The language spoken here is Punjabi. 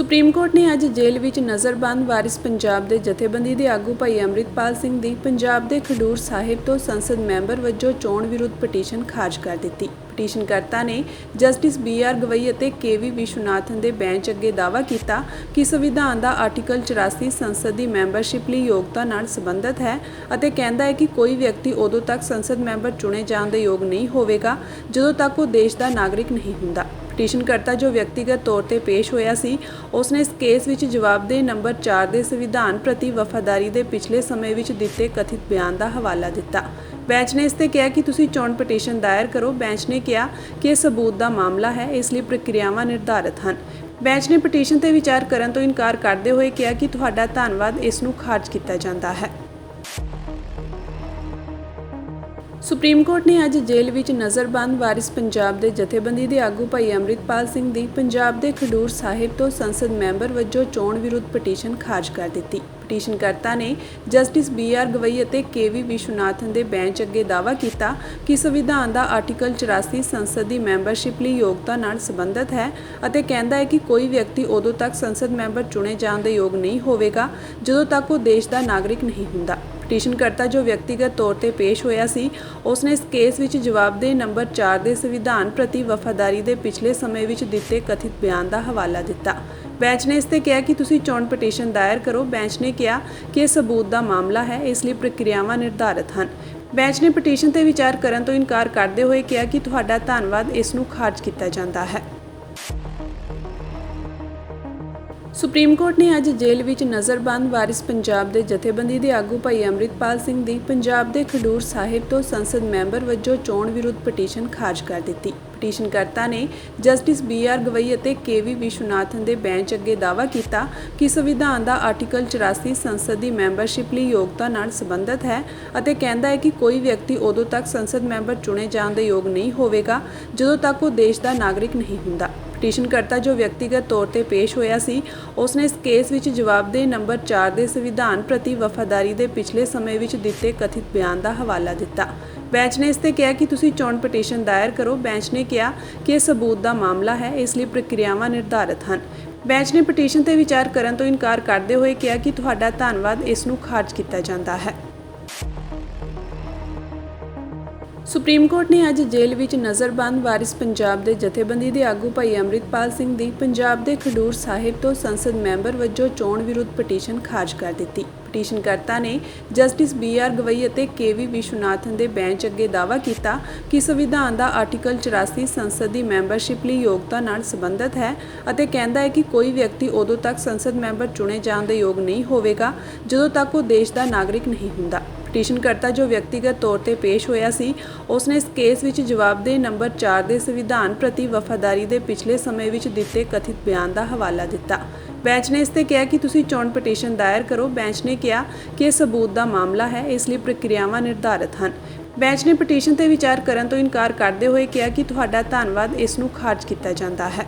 ਸੁਪਰੀਮ ਕੋਰਟ ਨੇ ਅੱਜ ਜੇਲ੍ਹ ਵਿੱਚ ਨਜ਼ਰਬੰਦ ਵਾਰਿਸ ਪੰਜਾਬ ਦੇ ਜਥੇਬੰਦੀ ਦੇ ਆਗੂ ਭਾਈ ਅੰਮ੍ਰਿਤਪਾਲ ਸਿੰਘ ਦੀ ਪੰਜਾਬ ਦੇ ਖਡੂਰ ਸਾਹਿਬ ਤੋਂ ਸੰਸਦ ਮੈਂਬਰ ਵਜੋਂ ਚੋਣ ਵਿਰੁੱਧ ਪਟੀਸ਼ਨ ਖਾਰਜ ਕਰ ਦਿੱਤੀ। ਪਟੀਸ਼ਨਕਰਤਾ ਨੇ ਜਸਟਿਸ ਬੀ ਆਰ ਗਵਈ ਅਤੇ ਕੇ ਵੀ ਵਿਸ਼ਵਨਾਥਨ ਦੇ ਬੈਂਚ ਅੱਗੇ ਦਾਅਵਾ ਕੀਤਾ ਕਿ ਸੰਵਿਧਾਨ ਦਾ ਆਰਟੀਕਲ 84 ਸੰਸਦ ਦੀ ਮੈਂਬਰਸ਼ਿਪ ਲਈ ਯੋਗਤਾ ਨਾਲ ਸੰਬੰਧਿਤ ਹੈ ਅਤੇ ਕਹਿੰਦਾ ਹੈ ਕਿ ਕੋਈ ਵਿਅਕਤੀ ਉਦੋਂ ਤੱਕ ਸੰਸਦ ਮੈਂਬਰ ਚੁਣੇ ਜਾਣ ਦੇ ਯੋਗ ਨਹੀਂ ਹੋਵੇਗਾ ਜਦੋਂ ਤੱਕ ਉਹ ਦੇਸ਼ ਦਾ ਨਾਗਰਿਕ ਨਹੀਂ ਹੁੰਦਾ। ਪਟੀਸ਼ਨਕਰਤਾ ਜੋ ਵਿਅਕਤੀਗਤ ਤੌਰ ਤੇ ਪੇਸ਼ ਹੋਇਆ ਸੀ, ਉਸਨੇ ਇਸ ਕੇਸ ਵਿੱਚ ਜਵਾਬਦੇਹ ਨੰਬਰ 4 ਦੇ ਸੰਵਿਧਾਨ ਪ੍ਰਤੀ ਵਫਾਦਾਰੀ ਦੇ ਪਿਛਲੇ ਸਮੇਂ ਵਿੱਚ ਦਿੱਤੇ ਕਥਿਤ ਬਿਆਨ ਦਾ ਹਵਾਲਾ ਦਿੱਤਾ। ਬੈਂਚ ਨੇ ਇਸ ਤੇ ਕਿਹਾ ਕਿ ਤੁਸੀਂ ਚੋਣ ਪਟੀਸ਼ਨ ਦਾਇਰ ਕਰੋ। ਬੈਂਚ ਨੇ ਕਿਹਾ ਕਿ ਇਹ ਸਬੂਤ ਦਾ ਮਾਮਲਾ ਹੈ, ਇਸ ਲਈ ਪ੍ਰਕਿਰਿਆਵਾਂ ਨਿਰਧਾਰਤ ਹਨ। ਬੈਂਚ ਨੇ ਪਟੀਸ਼ਨ ਤੇ ਵਿਚਾਰ ਕਰਨ ਤੋਂ ਇਨਕਾਰ ਕਰਦੇ ਹੋਏ ਕਿਹਾ ਕਿ ਤੁਹਾਡਾ ਧੰਨਵਾਦ, ਇਸ ਨੂੰ ਖਾਰਜ ਕੀਤਾ ਜਾਂਦਾ ਹੈ। ਸੁਪਰੀਮ ਕੋਰਟ ਨੇ ਅੱਜ ਜੇਲ੍ਹ ਵਿੱਚ ਨਜ਼ਰਬੰਦ ਵਾਰਿਸ ਪੰਜਾਬ ਦੇ ਜਥੇਬੰਦੀ ਦੇ ਆਗੂ ਭਾਈ ਅੰਮ੍ਰਿਤਪਾਲ ਸਿੰਘ ਦੀ ਪੰਜਾਬ ਦੇ ਖਡੂਰ ਸਾਹਿਬ ਤੋਂ ਸੰਸਦ ਮੈਂਬਰ ਵਜੋਂ ਚੋਣ ਵਿਰੁੱਧ ਪਟੀਸ਼ਨ ਖਾਰਜ ਕਰ ਦਿੱਤੀ। ਪਟੀਸ਼ਨਕਰਤਾ ਨੇ। ਜਸਟਿਸ ਬੀ ਆਰ ਗਵਈ ਅਤੇ ਕੇ ਵੀ ਵਿਸ਼ਵਨਾਥਨ ਦੇ ਬੈਂਚ ਅੱਗੇ ਦਾਅਵਾ ਕੀਤਾ ਕਿ ਸੰਵਿਧਾਨ ਦਾ ਆਰਟੀਕਲ 84 ਸੰਸਦ ਦੀ ਮੈਂਬਰਸ਼ਿਪ ਲਈ ਯੋਗਤਾ ਨਾਲ ਸੰਬੰਧਿਤ ਹੈ ਅਤੇ ਕਹਿੰਦਾ ਹੈ ਕਿ ਕੋਈ ਵਿਅਕਤੀ ਉਦੋਂ ਤੱਕ ਸੰਸਦ ਮੈਂਬਰ ਚੁਣੇ ਜਾਣ ਦੇ ਯੋਗ ਨਹੀਂ ਹੋਵੇਗਾ, ਜਦੋਂ ਤੱਕ ਉਹ ਦੇਸ਼ ਦਾ ਨਾਗਰਿਕ ਨਹੀਂ ਹੁੰਦਾ। ਪਟੀਸ਼ਨਕਰਤਾ ਜੋ ਵਿਅਕਤੀਗਤ ਤੌਰ ਤੇ ਪੇਸ਼ ਹੋਇਆ ਸੀ ਉਸਨੇ ਇਸ ਕੇਸ ਵਿੱਚ ਜਵਾਬਦੇਹ ਨੰਬਰ 4 ਦੇ ਸੰਵਿਧਾਨ ਪ੍ਰਤੀ ਵਫਾਦਾਰੀ ਦੇ ਪਿਛਲੇ ਸਮੇਂ ਵਿੱਚ ਦਿੱਤੇ ਕਥਿਤ ਬਿਆਨ ਦਾ ਹਵਾਲਾ ਦਿੱਤਾ। ਬੈਂਚ ਨੇ ਇਸ ਤੇ ਕਿਹਾ ਕਿ ਤੁਸੀਂ ਚੋਣ ਪਟੀਸ਼ਨ ਦਾਇਰ ਕਰੋ। ਬੈਂਚ ਨੇ ਕਿਹਾ ਕਿ ਇਹ ਸਬੂਤ ਦਾ ਮਾਮਲਾ ਹੈ, ਇਸ ਲਈ ਪ੍ਰਕਿਰਿਆਵਾਂ ਨਿਰਧਾਰਤ ਹਨ। ਬੈਂਚ ਨੇ ਪਟੀਸ਼ਨ ਤੇ ਵਿਚਾਰ ਕਰਨ ਤੋਂ ਇਨਕਾਰ ਕਰਦੇ ਹੋਏ ਕਿਹਾ ਕਿ ਤੁਹਾਡਾ ਧੰਨਵਾਦ, ਇਸ ਨੂੰ ਖਾਰਜ ਕੀਤਾ ਜਾਂਦਾ ਹੈ। ਸੁਪਰੀਮ ਕੋਰਟ ਨੇ ਅੱਜ ਜੇਲ੍ਹ ਵਿੱਚ ਨਜ਼ਰਬੰਦ ਵਾਰਿਸ ਪੰਜਾਬ ਦੇ ਜਥੇਬੰਦੀ ਦੇ ਆਗੂ ਭਾਈ ਅੰਮ੍ਰਿਤਪਾਲ ਸਿੰਘ ਦੀ ਪੰਜਾਬ ਦੇ ਖਡੂਰ ਸਾਹਿਬ ਤੋਂ ਸੰਸਦ ਮੈਂਬਰ ਵਜੋਂ ਚੋਣ ਵਿਰੁੱਧ ਪਟੀਸ਼ਨ ਖਾਰਜ ਕਰ ਦਿੱਤੀ। ਪਟੀਸ਼ਨਕਰਤਾ ਨੇ ਜਸਟਿਸ ਬੀ ਆਰ ਗਵਈ ਅਤੇ ਕੇ ਵੀ ਵਿਸ਼ਵਨਾਥਨ ਦੇ ਬੈਂਚ ਅੱਗੇ ਦਾਅਵਾ ਕੀਤਾ ਕਿ ਸੰਵਿਧਾਨ ਦਾ ਆਰਟੀਕਲ 84 ਸੰਸਦ ਦੀ ਮੈਂਬਰਸ਼ਿਪ ਲਈ ਯੋਗਤਾ ਨਾਲ ਸੰਬੰਧਿਤ ਹੈ ਅਤੇ ਕਹਿੰਦਾ ਹੈ ਕਿ ਕੋਈ ਵਿਅਕਤੀ ਉਦੋਂ ਤੱਕ ਸੰਸਦ ਮੈਂਬਰ ਚੁਣੇ ਜਾਣ ਦੇ ਯੋਗ ਨਹੀਂ ਹੋਵੇਗਾ ਜਦੋਂ ਤੱਕ ਉਹ ਦੇਸ਼ ਦਾ ਨਾਗਰਿਕ ਨਹੀਂ ਹੁੰਦਾ। ਪਟੀਸ਼ਨਕਰਤਾ ਜੋ ਵਿਅਕਤੀਗਤ ਤੌਰ ਤੇ ਪੇਸ਼ ਹੋਇਆ ਸੀ। ਉਸਨੇ ਇਸ ਕੇਸ ਵਿੱਚ ਜਵਾਬਦੇਹ ਨੰਬਰ 4 ਦੇ ਸੰਵਿਧਾਨ ਪ੍ਰਤੀ ਵਫਾਦਾਰੀ ਦੇ ਪਿਛਲੇ ਸਮੇਂ ਵਿੱਚ ਦਿੱਤੇ ਕਥਿਤ ਬਿਆਨ ਦਾ ਹਵਾਲਾ ਦਿੱਤਾ। ਬੈਂਚ ਨੇ ਇਸ ਤੇ ਕਿਹਾ ਕਿ ਤੁਸੀਂ ਚੋਣ ਪਟੀਸ਼ਨ ਦਾਇਰ ਕਰੋ। ਬੈਂਚ ਨੇ ਕਿਹਾ ਕਿ ਇਹ ਸਬੂਤ ਦਾ ਮਾਮਲਾ ਹੈ, ਇਸ ਲਈ ਪ੍ਰਕਿਰਿਆਵਾਂ ਨਿਰਧਾਰਤ ਹਨ। ਬੈਂਚ ਨੇ ਪਟੀਸ਼ਨ ਤੇ ਵਿਚਾਰ ਕਰਨ ਤੋਂ ਇਨਕਾਰ ਕਰਦੇ ਹੋਏ ਕਿਹਾ ਕਿ ਤੁਹਾਡਾ ਧੰਨਵਾਦ, ਇਸ ਨੂੰ ਖਾਰਜ ਕੀਤਾ ਜਾਂਦਾ ਹੈ। ਸੁਪਰੀਮ ਕੋਰਟ ਨੇ ਅੱਜ ਜੇਲ੍ਹ ਵਿੱਚ ਨਜ਼ਰਬੰਦ ਵਾਰਿਸ ਪੰਜਾਬ ਦੇ ਜਥੇਬੰਦੀ ਦੇ ਆਗੂ ਭਾਈ ਅੰਮ੍ਰਿਤਪਾਲ ਸਿੰਘ ਦੀ ਪੰਜਾਬ ਦੇ ਖਡੂਰ ਸਾਹਿਬ ਤੋਂ ਸੰਸਦ ਮੈਂਬਰ ਵਜੋਂ ਚੋਣ ਵਿਰੁੱਧ ਪਟੀਸ਼ਨ ਖਾਰਜ ਕਰ ਦਿੱਤੀ। ਪਟੀਸ਼ਨਕਰਤਾ ਨੇ ਜਸਟਿਸ ਬੀ ਆਰ ਗਵਈ ਅਤੇ ਕੇ ਵੀ ਵਿਸ਼ਵਨਾਥਨ ਦੇ ਬੈਂਚ ਅੱਗੇ ਦਾਅਵਾ ਕੀਤਾ ਕਿ ਸੰਵਿਧਾਨ ਦਾ ਆਰਟੀਕਲ 84 ਸੰਸਦ ਦੀ ਮੈਂਬਰਸ਼ਿਪ ਲਈ ਯੋਗਤਾ ਨਾਲ ਸੰਬੰਧਿਤ ਹੈ ਅਤੇ ਕਹਿੰਦਾ ਹੈ ਕਿ ਕੋਈ ਵਿਅਕਤੀ ਉਦੋਂ ਤੱਕ ਸੰਸਦ ਮੈਂਬਰ ਚੁਣੇ ਜਾਣ ਦੇ ਯੋਗ ਨਹੀਂ ਹੋਵੇਗਾ ਜਦੋਂ ਤੱਕ ਉਹ ਦੇਸ਼ ਦਾ ਨਾਗਰਿਕ ਨਹੀਂ ਹੁੰਦਾ। ਪਟੀਸ਼ਨਕਰਤਾ ਜੋ ਵਿਅਕਤੀਗਤ ਤੌਰ ਤੇ ਪੇਸ਼ ਹੋਇਆ ਸੀ। ਉਸਨੇ ਇਸ ਕੇਸ ਵਿੱਚ ਜਵਾਬਦੇਹ ਨੰਬਰ 4 ਦੇ ਸੰਵਿਧਾਨ ਪ੍ਰਤੀ ਵਫਾਦਾਰੀ ਦੇ ਪਿਛਲੇ ਸਮੇਂ ਵਿੱਚ ਦਿੱਤੇ ਕਥਿਤ ਬਿਆਨ ਦਾ ਹਵਾਲਾ ਦਿੱਤਾ। ਬੈਂਚ ਨੇ ਇਸ ਤੇ ਕਿਹਾ ਕਿ ਤੁਸੀਂ ਚੋਣ ਪਟੀਸ਼ਨ ਦਾਇਰ ਕਰੋ। ਬੈਂਚ ਨੇ ਕਿਹਾ ਕਿ ਇਹ ਸਬੂਤ ਦਾ ਮਾਮਲਾ ਹੈ, ਇਸ ਲਈ ਪ੍ਰਕਿਰਿਆਵਾਂ ਨਿਰਧਾਰਤ ਹਨ। ਬੈਂਚ ਨੇ ਪਟੀਸ਼ਨ ਤੇ ਵਿਚਾਰ ਕਰਨ ਤੋਂ ਇਨਕਾਰ ਕਰਦੇ ਹੋਏ ਕਿਹਾ ਕਿ ਤੁਹਾਡਾ ਧੰਨਵਾਦ, ਇਸ ਨੂੰ ਖਾਰਜ ਕੀਤਾ ਜਾਂਦਾ ਹੈ।